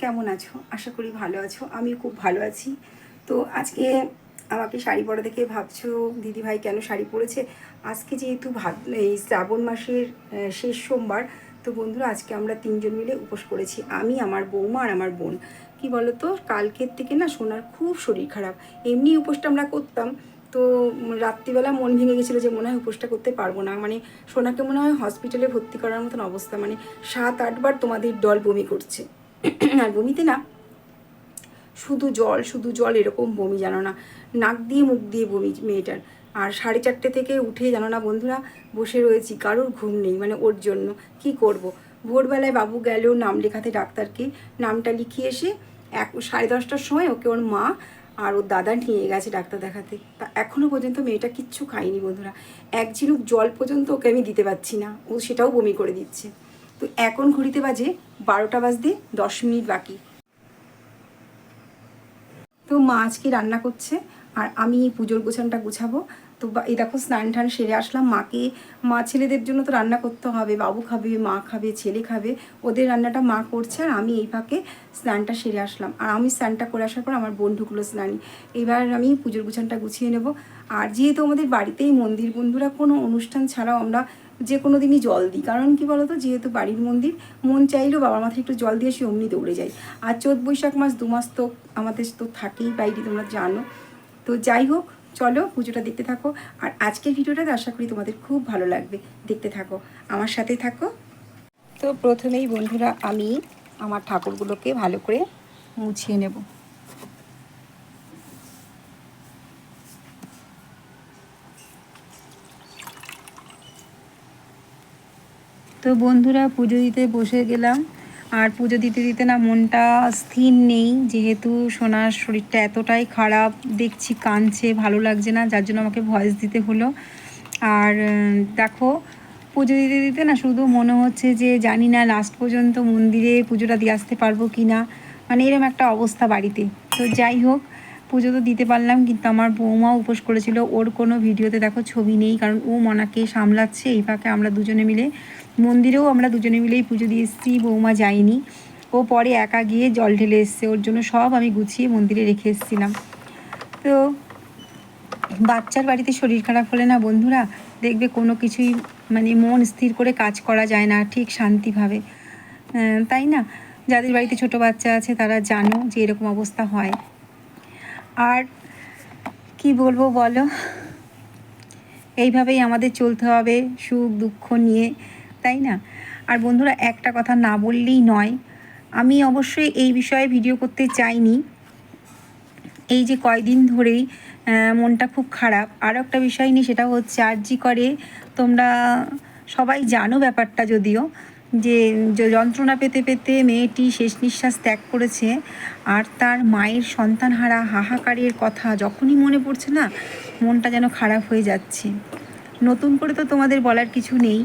কেমন আছো? আশা করি ভালো আছো আমি খুব ভালো আছি। তো আজকে আমাকে শাড়ি পরা দেখে ভাবছ দিদি ভাই কেন শাড়ি পরেছে? আজকে যেহেতু ভাদ, এই শ্রাবণ মাসের শেষ সোমবার, তো বন্ধুরা আজকে আমরা তিনজন মিলে উপোস করেছি, আমি, আমার বৌমা আর আমার বোন। কি বলতো, কালকের থেকে না সোনার খুব শরীর খারাপ, এমনি উপোসটা আমরা করতাম তো রাত্রিবেলা মন ভেঙে গেছিল যে মনে হয় উপোসটা করতে পারব না। মানে সোনাকে মনে হয় হসপিটালে ভর্তি করার মতন অবস্থা। মানে সাত আটবার তোমাদের দল বমি করছে। আর বমিতে না শুধু জল শুধু জল এরকম বমি জানো না। নাক দিয়ে, মুখ দিয়ে বমি মেয়েটার। আর সাড়ে চারটে থেকে উঠে জানো না বন্ধুরা বসে রয়েছি, কারোর ঘুম নেই মানে ওর জন্য। কি করব। ভোরবেলায় বাবু গেল নাম লেখাতে ডাক্তারকে। নামটা লিখিয়ে এসে এক, সাড়ে দশটার সময় ওকে ওর মা আর ওর দাদা নিয়ে গেছে ডাক্তার দেখাতে। তা এখনও পর্যন্ত মেয়েটা কিচ্ছু খায়নি বন্ধুরা। এক ঝিনুক জল পর্যন্ত ওকে আমি দিতে পারছি না। ও সেটাও বমি করে দিচ্ছে। তো এখন ঘড়িতে বাজে বারোটা বাজতে দশ মিনিট বাকি। তো মা আজকে রান্না করছে, আর আমি পুজোর গোছানটা গুছাবো। তো এই দেখো স্নান টান সেরে আসলাম। মাকে, মা ছেলেদের জন্য তো রান্না করতে হবে। বাবু খাবে, মা খাবে, ছেলে খাবে। ওদের রান্নাটা মা করছে আর আমি এই ফাঁকে স্নানটা সেরে আসলাম। আর আমি স্নানটা করে আসার পর আমার বন্ধুগুলো স্নানে। এবার আমি পুজোর গুছানটা গুছিয়ে নেব। আর যেহেতু আমাদের বাড়িতেই মন্দির, বন্ধুরা, কোনো অনুষ্ঠান ছাড়াও আমরা যে কোনো দিনই জল দিই। কারণ কি বলতো? যেহেতু বাড়ির মন্দির, মন চাইলেও বাবার মাথায় একটু জল দিয়ে সে অমনি দৌড়ে যায়। আর চোদ্দ বৈশাখ মাস দু মাস তো আমাদের তো থাকেই বাইরে, তোমরা জানো। তো যাই হোক চলো পুজোটা দেখতে থাকো। আর আজকের ভিডিওটাতে আশা করি তোমাদের খুব ভালো লাগবে দেখতে থাকো। আমার সাথে থাকো। তো প্রথমেই বন্ধুরা, আমি আমার ঠাকুরগুলোকে ভালো করে মুছিয়ে নেব। তো বন্ধুরা, পুজো দিতে বসে গেলাম। আর পুজো দিতে দিতে না মনটা স্থির নেই। যেহেতু সোনার শরীরটা এতটাই খারাপ, দেখছি কাঁদছে, ভালো লাগছে না, যার জন্য আমাকে ভয়েস দিতে হলো। আর দেখো, পুজো দিতে দিতে না শুধু মনে হচ্ছে যে জানি না লাস্ট পর্যন্ত মন্দিরে পুজোটা দিয়ে আসতে পারব কি না মানে এরকম একটা অবস্থা বাড়িতে। তো যাই হোক পুজো তো দিতে পারলাম, কিন্তু আমার বৌমা উপোস করেছিল। ওর কোনো ভিডিওতে দেখো ছবি নেই, কারণ ও মনাকে সামলাচ্ছে, এই ফাঁকে আমরা দুজনে মিলে। মন্দিরেও আমরা দুজনে মিলেই পুজো দিয়ে এসেছি, বৌমা যায়নি। ও পরে একা গিয়ে জল ঢেলে এসছে, ওর জন্য সব আমি গুছিয়ে মন্দিরে রেখে এসেছিলাম। তো বাচ্চার বাড়িতে শরীর খারাপ হলে না বন্ধুরা, দেখবে কোনো কিছুই মানে মন স্থির করে কাজ করা যায় না, ঠিক শান্তিভাবে। তাই না? যাদের বাড়িতে ছোট বাচ্চা আছে, তারা জানো যে এরকম অবস্থা হয়। আর কি বলব বলো? এইভাবেই আমাদের চলতে হবে, সুখ, দুঃখ নিয়ে, তাই না? আর বন্ধুরা, একটা কথা না বললেই নয়, আমি অবশ্যই এই বিষয়ে ভিডিও করতে চাইনি। এই যে কয়দিন ধরেই মনটা খুব খারাপ আরও একটা বিষয় নিয়ে সেটা হচ্ছে, আরজি করে তোমরা সবাই জানো ব্যাপারটা যদিও যে যন্ত্রণা পেতে পেতে মেয়েটি শেষ নিঃশ্বাস ত্যাগ করেছে। আর তার মায়ের সন্তানহারা হাহাকারের কথা যখনই মনে পড়ছে না, মনটা যেন খারাপ হয়ে যাচ্ছে। নতুন করে তো তোমাদের বলার কিছু নেই।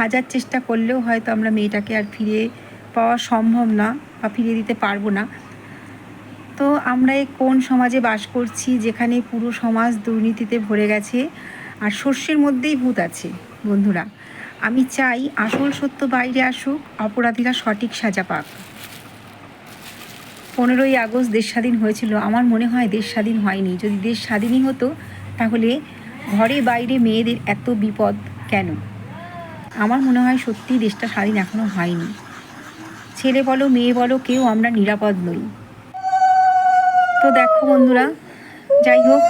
হাজার চেষ্টা করলেও হয়তো আমরা মেয়েটাকে আর ফিরে পাওয়া সম্ভব না বা ফিরিয়ে দিতে পারব না। তো আমরা এই কোন সমাজে বাস করছি, যেখানে পুরো সমাজ দুর্নীতিতে ভরে গেছে, আর শস্যের মধ্যেই ভূত আছে, বন্ধুরা। আমি চাই আসল সত্য বাইরে আসুক, অপরাধীরা সঠিক সাজা পাক। পনেরোই আগস্ট দেশ স্বাধীন হয়েছিল। আমার মনে হয় দেশ স্বাধীন হয়নি। যদি দেশ স্বাধীনই হতো, তাহলে ঘরে বাইরে মেয়েদের এত বিপদ কেন? আমার মনে হয় সত্যিই দেশটা স্বাধীন এখনও হয়নি। ছেলে বলো, মেয়ে বলো, কেউ আমরা নিরাপদ নই। তো দেখো বন্ধুরা, যাই হোক,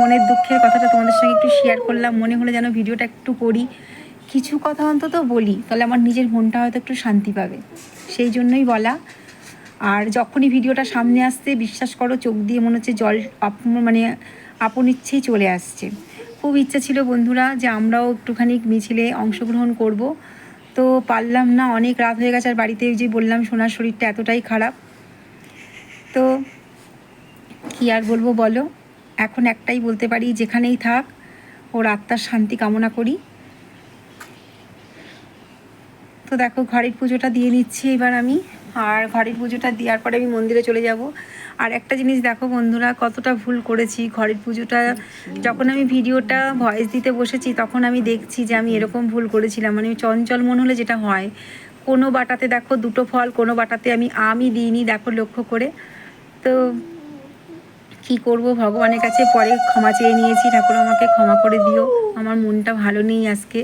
মনের দুঃখের কথাটা তোমাদের সঙ্গে একটু শেয়ার করলাম। মনে হলো যেন ভিডিওটা একটু করি। কিছু কথা অন্তত বলি, তাহলে আমার নিজের মনটা হয়তো একটু শান্তি পাবে। সেই জন্যই বলা। আর যখনই ভিডিওটা সামনে আসছে, বিশ্বাস করো, চোখ দিয়ে মনে হচ্ছে জল আপ- মানে আপন ইচ্ছেই চলে আসছে। খুব ইচ্ছা ছিল বন্ধুরা যে আমরাও একটুখানি মিছিলে অংশগ্রহণ করব। তো পারলাম না, অনেক রাত হয়ে গেছে, আর বাড়িতে যে বললাম, সোনার শরীরটা এতটাই খারাপ। তো কি আর বলব বলো? এখন একটাই বলতে পারি, যেখানেই থাক, ওর আত্মার শান্তি কামনা করি। তো দেখো, ঘরের পুজোটা দিয়ে নিচ্ছি এবার আমি। আর ঘরের পুজোটা দেওয়ার পরে আমি মন্দিরে চলে যাব। আর একটা জিনিস দেখো বন্ধুরা, কতটা ভুল করেছি। ঘরের পুজোটা যখন আমি ভিডিওটা ভয়েস দিতে বসেছি, তখন আমি দেখছি যে আমি এরকম ভুল করেছিলাম। মানে চঞ্চল মন হলে যেটা হয়, কোনো বাটাতে দেখো দুটো ফল, কোনো বাটাতে আমি আমই দিইনি, দেখো লক্ষ্য করে। তো কি করব? ভগবানের কাছে পরে ক্ষমা চেয়ে নিয়েছি। ঠাকুর আমাকে ক্ষমা করে দিও। আমার মনটা ভালো নেই আজকে।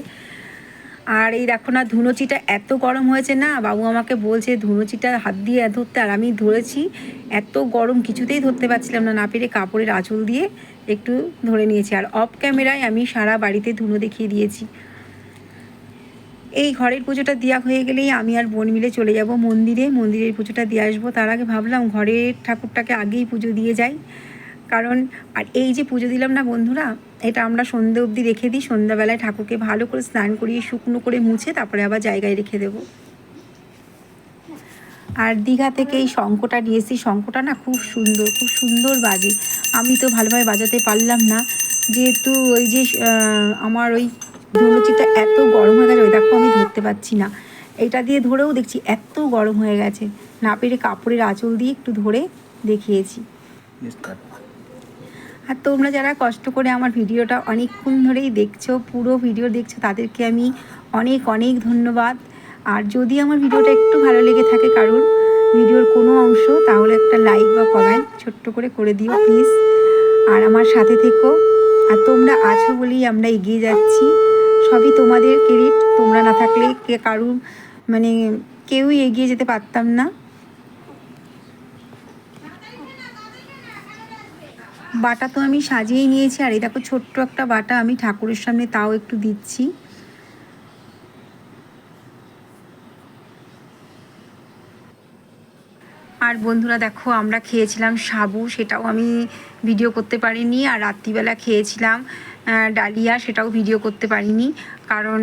আর এই দেখো না, ধুনোচিটা এত গরম হয়েছে না? বাবু আমাকে বলছে, ধুনোচিটা হাত দিয়ে ধরতে। আর আমি ধরেছি, এত গরম কিছুতেই ধরতে পারছিলাম না না পেরে কাপড়ের আঁচল দিয়ে একটু ধরে নিয়েছি। আর অফ ক্যামেরায় আমি সারা বাড়িতে ধুনো দেখিয়ে দিয়েছি। এই ঘরের পুজোটা দেওয়া হয়ে গেলেই আমি আর বোন মিলে চলে যাব মন্দিরে। মন্দিরের পুজোটা দিয়ে আসব। তার আগে ভাবলাম ঘরের ঠাকুরটাকে আগেই পুজো দিয়ে যাই। কারণ, আর এই যে পুজো দিলাম না বন্ধুরা, এটা আমরা সন্ধে অবধি রেখে দিই। সন্ধ্যাবেলায় ঠাকুরকে ভালো করে স্নান করিয়ে শুকনো করে মুছে তারপরে আবার জায়গায় রেখে দেবো। আর দীঘা থেকে এই শঙ্কটা নিয়ে এসেছি। শঙ্খটা না খুব সুন্দর খুব সুন্দর বাজে। আমি তো ভালোভাবে বাজাতে পারলাম না। যেহেতু ওই যে আমার ওই ধনুচিটা এত গরম হয়ে গেছে, ওই দেখো আমি ধরতে পারছি না। এটা দিয়ে ধরেও দেখছি এত গরম হয়ে গেছে। না পেরে কাপড়ের আঁচল দিয়ে একটু ধরে দেখিয়েছি। আর তোমরা যারা কষ্ট করে আমার ভিডিওটা অনেকক্ষণ ধরেই দেখছ, পুরো ভিডিও দেখছ, তাদেরকে আমি অনেক অনেক ধন্যবাদ। আর যদি আমার ভিডিওটা একটু ভালো লেগে থাকে কারোর ভিডিওর কোনো অংশ, তাহলে একটা লাইক বা কমেন্ট ছোট্ট করে করে দিও প্লিজ আর আমার সাথে থেকো। আর তোমরা আছো বলেই আমরা এগিয়ে যাচ্ছি। সবই তোমাদের ক্রেডিট তোমরা না থাকলে কে কারুর মানে কেউই এগিয়ে যেতে পারতাম না। বাটা তো আমি সাজিয়েই নিয়েছি, আর এই দেখো ছোট্ট একটা বাটা আমি ঠাকুরের সামনে তাও একটু দিচ্ছি। আর বন্ধুরা দেখো, আমরা খেয়েছিলাম সাবু, সেটাও আমি ভিডিও করতে পারিনি, আর রাত্রিবেলা খেয়েছিলাম ডালিয়া, সেটাও ভিডিও করতে পারিনি। কারণ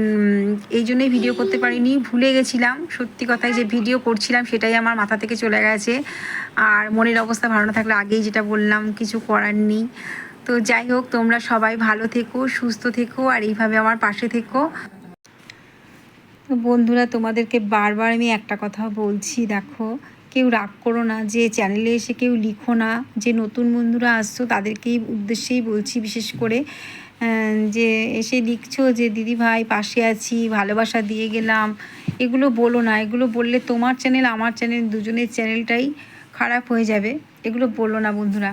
এই জন্যই ভিডিও করতে পারিনি। ভুলে গেছিলাম। সত্যি কথায় যে ভিডিও করছিলাম, সেটাই আমার মাথা থেকে চলে গেছে। আর মনের অবস্থা ভালো না থাকলে আগেই যেটা বললাম, কিছু করার নেই। তো যাই হোক, তোমরা সবাই ভালো থেকো, সুস্থ থেকো, আর এইভাবে আমার পাশে থেকো। বন্ধুরা, তোমাদেরকে বারবার আমি একটা কথা বলছি, দেখো। কেউ রাগ করো না, যে চ্যানেলে এসে কেউ লিখো না। যে নতুন বন্ধুরা আসছো, তাদেরকেই উদ্দেশ্যেই বলছি, বিশেষ করে যে এসে লিখছো যে, দিদি ভাই, পাশে আছি, ভালোবাসা দিয়ে গেলাম। এগুলো বলো না, এগুলো বললে তোমার চ্যানেল আমার চ্যানেল দুজনের চ্যানেলটাই খারাপ হয়ে যাবে। এগুলো বলো না, বন্ধুরা।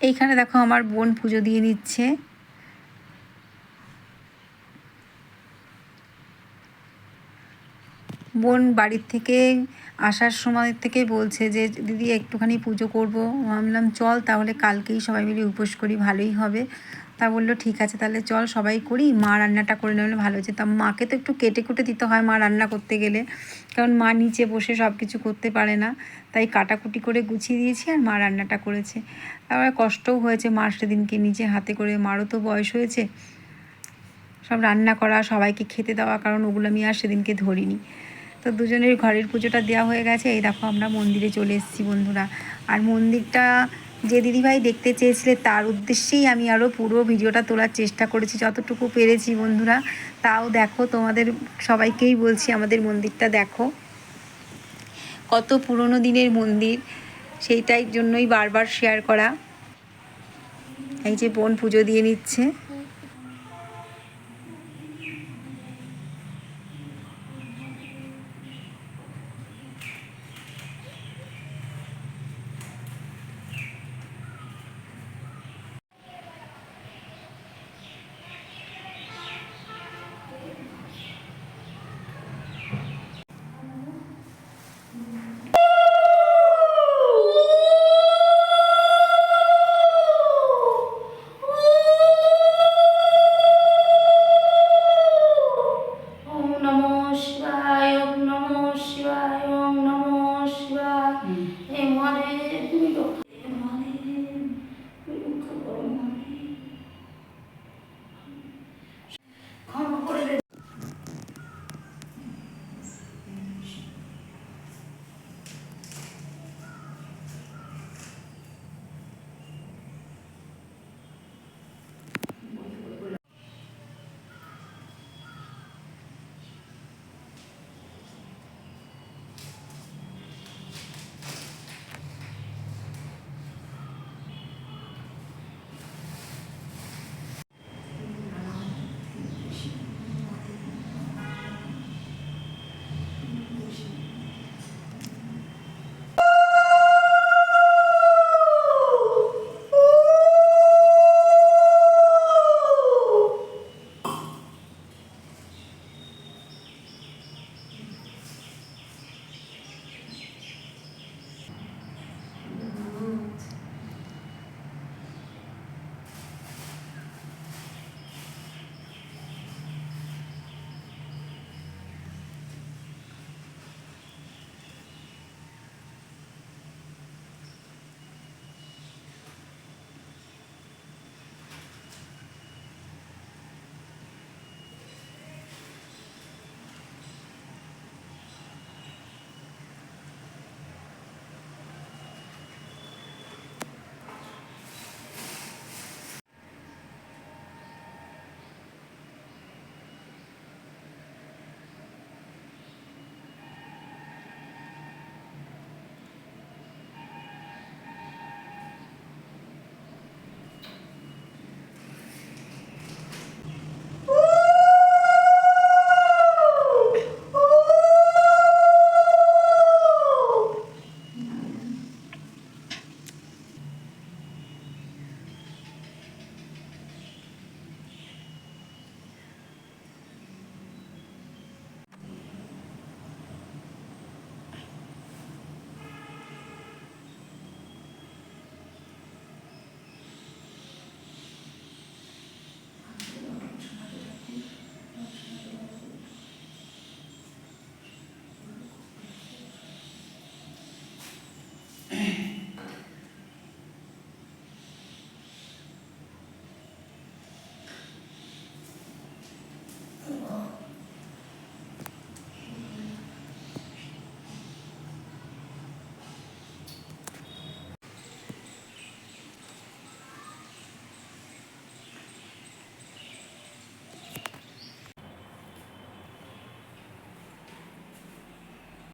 এইখানে দেখো, আমার বোন পুজো দিয়ে নিচ্ছে। বোন বাড়ির থেকে আসার সময় থেকে বলছে যে, দিদি, একটুখানি পুজো করব। আমি বললাম, চল তাহলে কালকেই সবাই মিলে উপোস করি, ভালোই হবে। তা বলল, ঠিক আছে, তাহলে চল সবাই করি। মা রান্নাটা করে নেবে ভালো হচ্ছে তা মাকে তো একটু কেটে কুটে দিতে হয় মা রান্না করতে গেলে, কারণ মা নিচে বসে সব কিছু করতে পারে না। তাই কাটাকুটি করে গুছিয়ে দিয়েছি আর মা রান্নাটা করেছে। তারপরে কষ্টও হয়েছে মার সেদিনকে নিজে হাতে করে, মারও তো বয়স হয়েছে। সব রান্না করা, সবাইকে খেতে দেওয়া, কারণ ওগুলো আমি আর সেদিনকে ধরিনি। তো দুজনের ঘরের পুজোটা দেওয়া হয়ে গেছে। এই দেখো আমরা মন্দিরে চলে এসেছি বন্ধুরা। আর মন্দিরটা যে দিদিভাই দেখতে চেয়েছিলে, তার উদ্দেশ্যেই আমি আরও পুরো ভিডিওটা তোলার চেষ্টা করেছি, যতটুকু পেরেছি বন্ধুরা। তাও দেখো, তোমাদের সবাইকেই বলছি, আমাদের মন্দিরটা দেখো। কত পুরনো দিনের মন্দির, সেইটাই জন্যই বারবার শেয়ার করা। এই যে বোন পুজো দিয়ে নিচ্ছে।